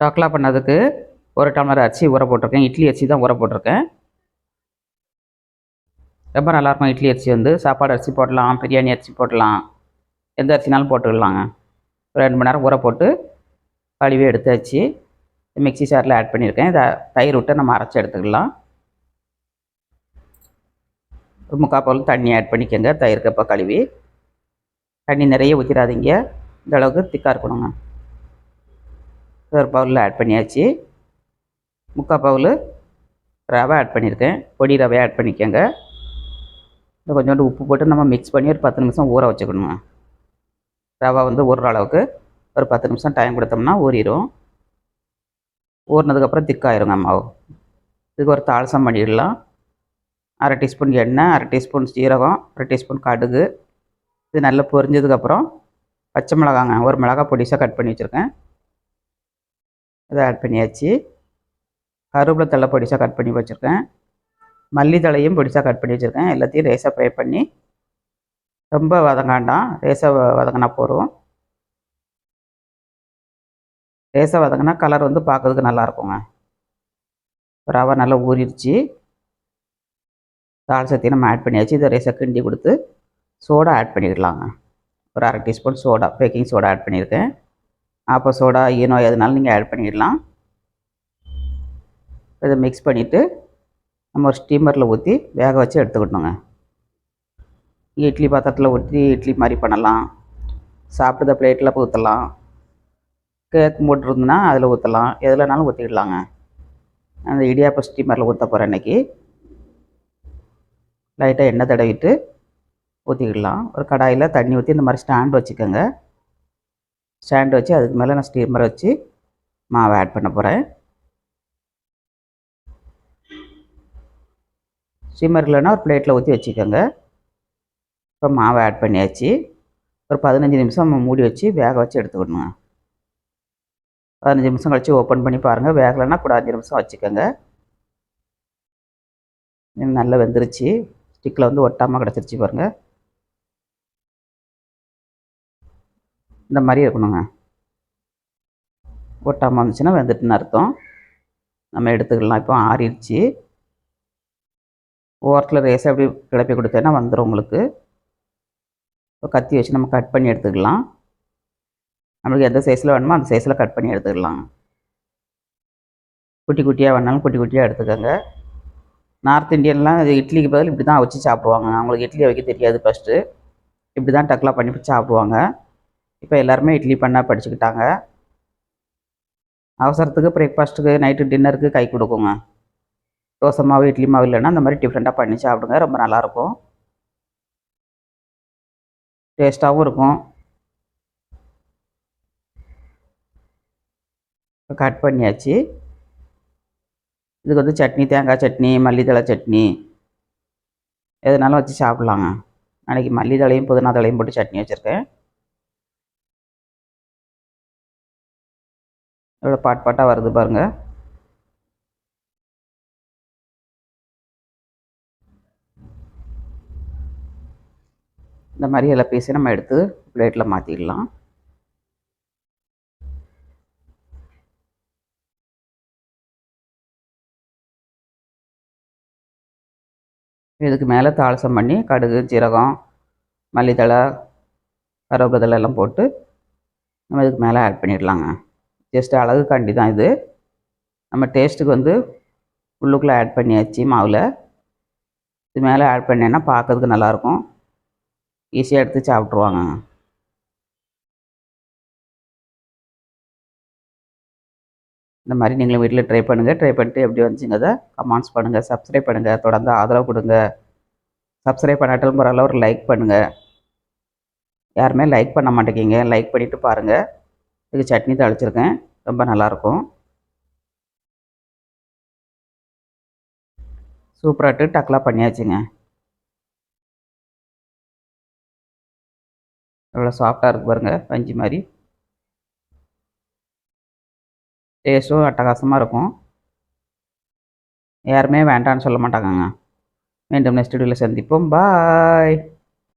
டோக்லா பண்ணதுக்கு ஒரு டம்ளர் அரிசி ஊற போட்டிருக்கேன். இட்லி அரிசி தான் ஊற போட்டிருக்கேன். ரொம்ப நல்லாயிருக்கும் இட்லி அரிசி வந்து சாப்பாடு அரிசி போடலாம் பிரியாணி அரிசி போடலாம் எந்த அரிசினாலும் போட்டுக்கலாங்க. ஒரு ரெண்டு மணி நேரம் ஊற போட்டு கழுவி எடுத்து வச்சு மிக்ஸி சாரில் ஆட் பண்ணியிருக்கேன். இதை தயிர் விட்டு நம்ம அரைச்சி எடுத்துக்கலாம். ஒரு முக்கால் பவுல் தண்ணி ஆட் பண்ணிக்கோங்க. தயிர் இப்போ கழுவி. தண்ணி நிறைய ஊற்றிடாதீங்க இந்த அளவுக்கு திக்காக இருக்கணுங்க. ஒரு பவுலில் ஆட் பண்ணியாச்சு. முக்கால் பவுல் ரவை ஆட் பண்ணியிருக்கேன். பொடி ரவை ஆட் பண்ணிக்கோங்க. இந்த கொஞ்சோண்டு உப்பு போட்டு நம்ம மிக்ஸ் பண்ணி ஒரு பத்து நிமிஷம் ஊற வச்சுக்கணும்? ரவை வந்து ஊறுற அளவுக்கு ஒரு பத்து நிமிஷம் டைம் கொடுத்தோம்னா ஊறிடும் ஊறினதுக்கப்புறம் திக்காயிருங்க மாவு. இதுக்கு ஒரு தாளசம் பண்ணிடலாம். அரை டீஸ்பூன் எண்ணெய் அரை டீஸ்பூன் சீரகம் அரை டீஸ்பூன் கடுகு. இது நல்லா பொரிஞ்சதுக்கப்புறம் பச்சை மிளகாங்க ஒரு மிளகா பொடிசாக கட் பண்ணி வச்சுருக்கேன். இதை ஆட் பண்ணியாச்சு. கருவேப்பிலை தலை பொடிசாக கட் பண்ணி வச்சுருக்கேன். மல்லித்தழையும் பொடிசாக கட் பண்ணி வச்சுருக்கேன். எல்லாத்தையும் ரேஸாக ஃப்ரை பண்ணி ரொம்ப வதங்காண்டாம். ரேஸாக வதங்கினா போதும். ரேஸாக வதங்கினா கலர் வந்து பார்க்கறதுக்கு நல்லாயிருக்குங்க ரவை நல்லா ஊறிடுச்சு. தாள் சத்தி நம்ம ஆட் பண்ணியாச்சு. இதை ரேஸாக கிண்டி கொடுத்து சோடா ஆட் பண்ணிடலாங்க. ஒரு அரை teaspoon soda baking soda add பண்ணியிருக்கேன். அப்போ சோடா ஈனோ எதுனாலும் நீங்கள் ஆட் பண்ணிடலாம். இதை மிக்ஸ் பண்ணிவிட்டு நம்ம ஒரு ஸ்டீமரில் ஊற்றி வேக வச்சு எடுத்துக்கிட்டோங்க இட்லி பாத்திரத்தில் ஊற்றி இட்லி மாதிரி பண்ணலாம். சாப்பிட்ற பிளேட்டில் ஊற்றலாம் கேக் போட்டிருந்துன்னா அதில் ஊற்றலாம் எதுலனாலும் ஊற்றிடலாங்க அந்த இடியாப்ப ஸ்டீமரில் ஊற்ற போகிறேன் இன்றைக்கி லைட்டாக எண்ணெய் தடவிட்டு ஊற்றிக்கிடலாம் ஒரு கடாயில் தண்ணி ஊற்றி இந்த மாதிரி ஸ்டாண்ட் வச்சுக்கோங்க. ஸ்டாண்ட் வச்சு அதுக்கு மேலே நான் ஸ்டீமரை வச்சு மாவை ஆட் பண்ண போகிறேன் ஸ்டீமர் இல்லைன்னா ஒரு பிளேட்டில் ஊற்றி வச்சுக்கோங்க. இப்போ மாவை ஆட் பண்ணியாச்சு. ஒரு பதினஞ்சு நிமிஷம் மூடி வச்சு வேக வச்சு எடுத்துக்கணுங்க. பதினஞ்சு நிமிஷம் கழித்து ஓப்பன் பண்ணி பாருங்கள் வேகலைன்னா கூட அஞ்சு நிமிஷம் வச்சுக்கோங்க. நல்லா வெந்துருச்சு. ஸ்டிக்கில் வந்து ஒட்டாமல் கிடச்சிருச்சு பாருங்கள் இந்த மாதிரி இருக்கணுங்க. ஒட்டாமல் இருந்துச்சுன்னா வெந்துட்டுன்னு அர்த்தம். நம்ம எடுத்துக்கலாம். இப்போ ஆறிடுச்சு. ஓரத்தில் ரேஸாக அப்படி கிளப்பி கொடுத்தேன்னா வந்துடும் உங்களுக்கு. இப்போ கத்தி வச்சு நம்ம கட் பண்ணி எடுத்துக்கலாம். நம்மளுக்கு எந்த சைஸில் வேணுமோ அந்த சைஸில் கட் பண்ணி எடுத்துக்கலாம். குட்டி குட்டியாக வேணாலும் குட்டி குட்டியாக எடுத்துக்கோங்க. நார்த் இந்தியன்லாம் இது இட்லிக்கு பதில் இப்படி தான் வச்சு சாப்பிடுவாங்க. அவங்களுக்கு இட்லி வைக்க தெரியாது ஃபஸ்ட்டு இப்படி தான் டக்லாம் பண்ணி சாப்பிடுவாங்க. இப்போ எல்லாருமே இட்லி பண்ணால் படிச்சுக்கிட்டாங்க. அவசரத்துக்கு பிரேக்ஃபாஸ்ட்டுக்கு நைட்டு டின்னருக்கு கை கொடுக்குங்க. தோசை மாவு இட்லி மாவு இல்லைன்னா அந்த மாதிரி டிஃப்ரெண்ட்டாக பண்ணி சாப்பிடுங்க ரொம்ப நல்லாயிருக்கும். டேஸ்ட்டாகவும் இருக்கும். இப்போ கட் பண்ணியாச்சு. இதுக்கு வந்து சட்னி தேங்காய் சட்னி மல்லித்தலை சட்னி. எதுனாலும் வச்சு சாப்பிட்லாங்க. நாளைக்கு மல்லித்தலையும் புதினா தழையும் போட்டு சட்னி வச்சுருக்கேன். எவ்வளோ பாட் பாட்டாக வருது பாருங்கள் இந்த மாதிரி எல்லா பீஸையும் நம்ம எடுத்து பிளேட்டில் மாற்றிடலாம் இதுக்கு மேலே தாளசம் பண்ணி கடுகு ஜீரகம் மல்லித்தழை கருவேப்பிலை எல்லாம் போட்டு நம்ம இதுக்கு மேலே ஆட் பண்ணிடலாங்க. ஜஸ்ட் அழகுக்காண்டி தான் இது. நம்ம டேஸ்ட்டுக்கு வந்து உள்ளுக்குள்ளே ஆட் பண்ணியாச்சு மாவில். இது மேலே ஆட் பண்ணேன்னா பார்க்கறதுக்கு நல்லாயிருக்கும் ஈஸியாக எடுத்து சாப்பிட்ருவாங்க இந்த மாதிரி நீங்களும் வீட்டில் ட்ரை பண்ணுங்கள் ட்ரை பண்ணிட்டு எப்படி வந்துச்சுங்கிறத கமெண்ட்ஸ் பண்ணுங்கள் சப்ஸ்கிரைப் பண்ணுங்கள் தொடர்ந்து ஆதரவு கொடுங்க. சப்ஸ்கிரைப் பண்ணாட்டாலும் பரவாயில்ல ஒரு லைக் பண்ணுங்கள் யாருமே லைக் பண்ண மாட்டேங்கிங்க லைக் பண்ணிவிட்டு பாருங்கள் இதுக்கு சட்னி தளிச்சிருக்கேன். ரொம்ப நல்லாயிருக்கும் சூப்பராகிட்டு டக்லாம் பண்ணியாச்சுங்க. எவ்வளோ சாஃப்டாக இருக்குது பாருங்கள் பஞ்சு மாதிரி டேஸ்ட்டும் அட்டகாசமாக இருக்கும். யாருமே வேண்டான்னு சொல்ல மாட்டாங்கங்க. மீண்டும் நெக்ஸ்ட் வீடியோவில் சந்திப்போம். பாய்